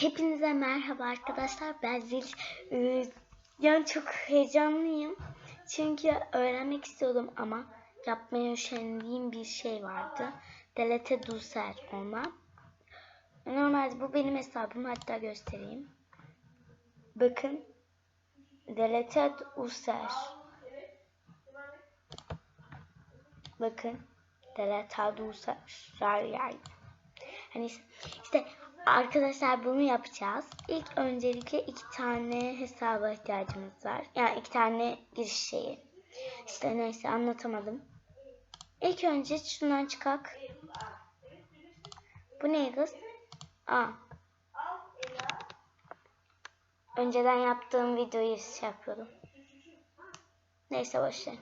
Hepinize merhaba arkadaşlar. Ben Zil. Ee, yani çok heyecanlıyım. Çünkü öğrenmek istiyordum ama yapmaya üşendiğim bir şey vardı. Delete Duser olma. Normalde bu benim hesabım. Hatta göstereyim. Bakın. Delete User. Bakın. Delete User. Yani. Hani işte arkadaşlar bunu yapacağız. İlk öncelikle iki tane hesaba ihtiyacımız var. Yani iki tane giriş şeyi. İşte neyse anlatamadım. İlk önce şundan çıkak. Bu ne kız? Aa. Önceden yaptığım videoyu şey yapıyordum. Neyse boşver.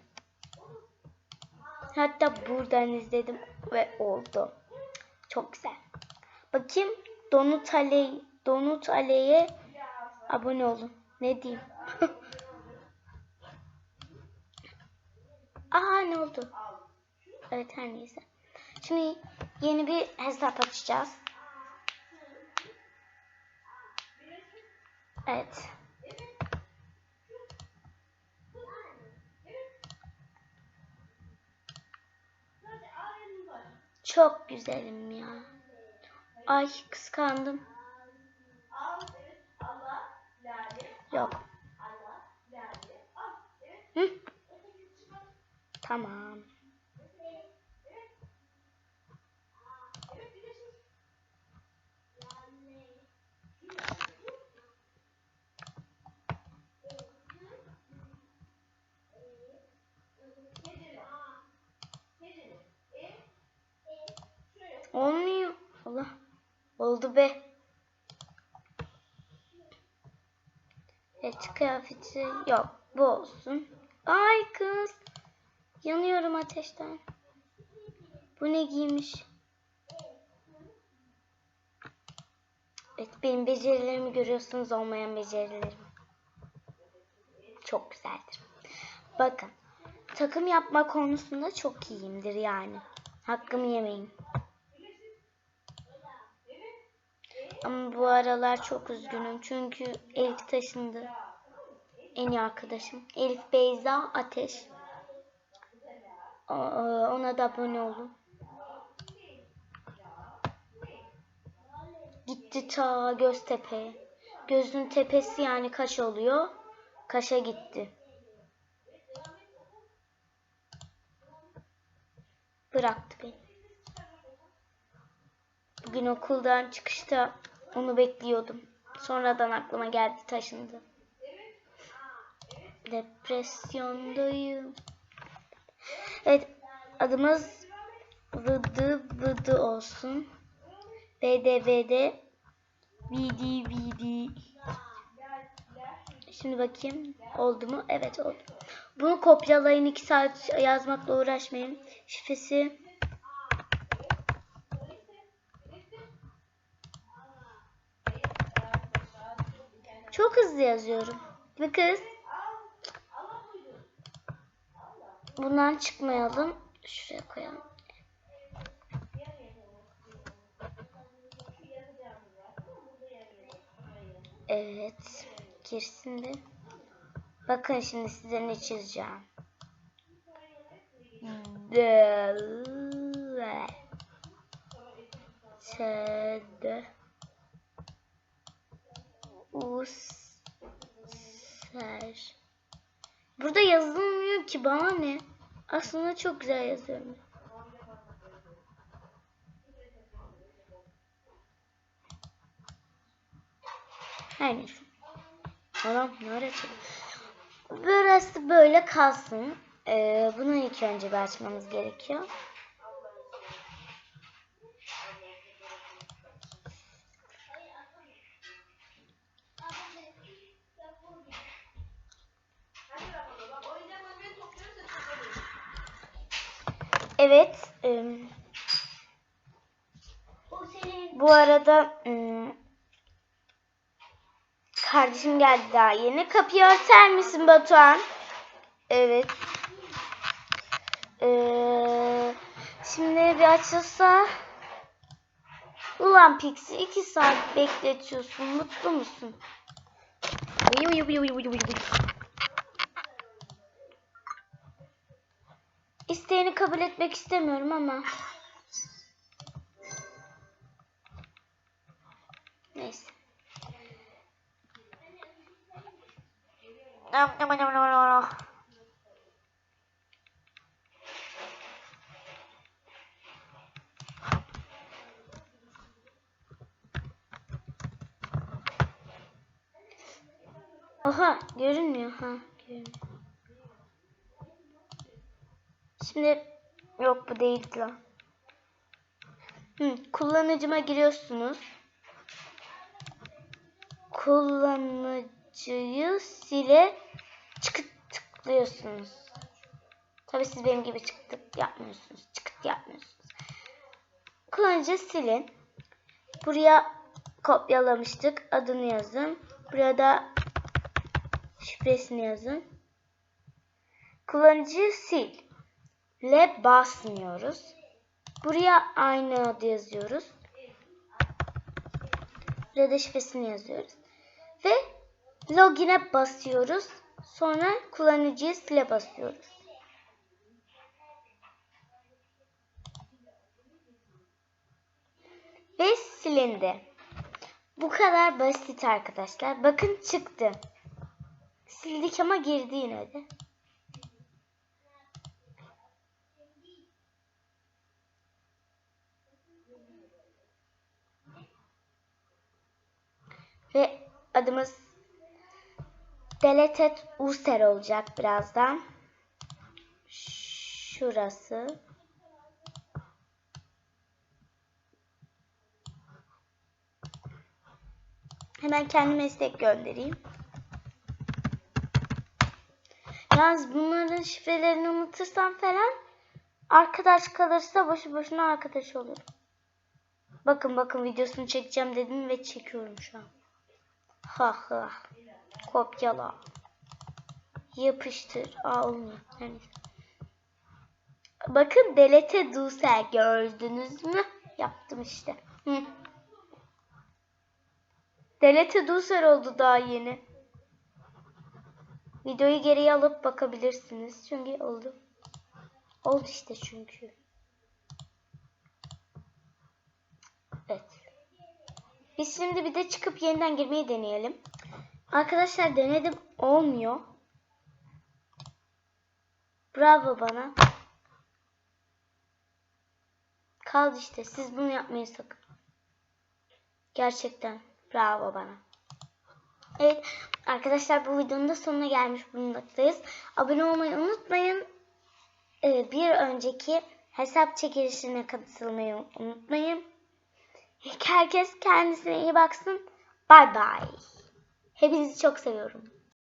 Hatta buradan izledim ve oldu. Çok güzel. Bakayım Donut Ale Donut Ale'ye abone olun. Ne diyeyim? Aa ne oldu? Evet her neyse. Şimdi yeni bir hesap açacağız. Evet. Çok güzelim ya. Ay kıskandım. Yok. Hı? Tamam. Olmuyor. Allah. Oldu be. Evet kıyafeti yok. Bu olsun. Ay kız. Yanıyorum ateşten. Bu ne giymiş? Evet benim becerilerimi görüyorsunuz olmayan becerilerim. Çok güzeldir. Bakın. Takım yapma konusunda çok iyiyimdir yani. Hakkımı yemeyin. Ama bu aralar çok üzgünüm çünkü Elif taşındı. En iyi arkadaşım. Elif Beyza Ateş. Aa, Ona da abone olun. Gitti ta Göztepe'ye. Gözün tepesi yani Kaş oluyor. Kaş'a gitti. Bıraktı beni. Bugün okuldan çıkışta onu bekliyordum. Sonradan aklıma geldi taşındı. Depresyondayım. Evet adımız Vıdı Vıdı olsun. BDBD VD VD Şimdi bakayım oldu mu? Evet oldu. Bunu kopyalayın 2 saat yazmakla uğraşmayın. Şifresi Çok hızlı yazıyorum. Ve kız. Bundan çıkmayalım. Şuraya koyalım. Evet. Girsin de. Bakın şimdi size ne çizeceğim. Dele. Çede. User. Burada yazılmıyor ki bana ne? Aslında çok güzel yazıyorum. Her neyse. Anam ne? Burası böyle kalsın. Ee, bunu ilk önce bir açmamız gerekiyor. Evet. em, bu arada em, kardeşim geldi daha yeni. Kapıyı örter misin Batuhan? Evet. Ee, şimdi bir açılsa Ulan Pixie iki saat bekletiyorsun. Mutlu musun? Uy, uy, uy, uy, uy, uy, İsteğini kabul etmek istemiyorum ama. Neyse. Nam, nam, nam, nam, nam. Aha görünmüyor ha görünüyor. Şimdi yok bu değildi lan. Hı, kullanıcıma giriyorsunuz. Kullanıcıyı sile çıkıt tıklıyorsunuz. Tabi siz benim gibi çıktık yapmıyorsunuz. Çıkıt yapmıyorsunuz. Kullanıcı silin. Buraya kopyalamıştık. Adını yazın. Buraya da şifresini yazın. Kullanıcıyı sil. Le basmıyoruz. Buraya aynı adı yazıyoruz. Buraya da şifresini yazıyoruz. Ve login'e basıyoruz. Sonra kullanıcıyı sile basıyoruz. Ve silindi. Bu kadar basit arkadaşlar. Bakın çıktı. Sildik ama girdi yine de. Ve adımız Deleted User olacak birazdan. Şurası. Hemen kendime istek göndereyim. Yalnız bunların şifrelerini unutursam falan arkadaş kalırsa boşu boşuna arkadaş olurum. Bakın bakın videosunu çekeceğim dedim ve çekiyorum şu an. Ha ha. Kopyala. Yapıştır. Aa olmuyor. Neyse. Bakın delete duse gördünüz mü? Yaptım işte. Hı. Delete Duser oldu daha yeni. Videoyu geriye alıp bakabilirsiniz. Çünkü oldu. Oldu işte çünkü. Evet. Biz şimdi bir de çıkıp yeniden girmeyi deneyelim. Arkadaşlar denedim. Olmuyor. Bravo bana. Kaldı işte. Siz bunu yapmayın sakın. Gerçekten. Bravo bana. Evet arkadaşlar bu videonun da sonuna gelmiş bulunmaktayız. Abone olmayı unutmayın. Ee, bir önceki hesap çekilişine katılmayı unutmayın. Herkes kendisine iyi baksın. Bye bye. Hepinizi çok seviyorum.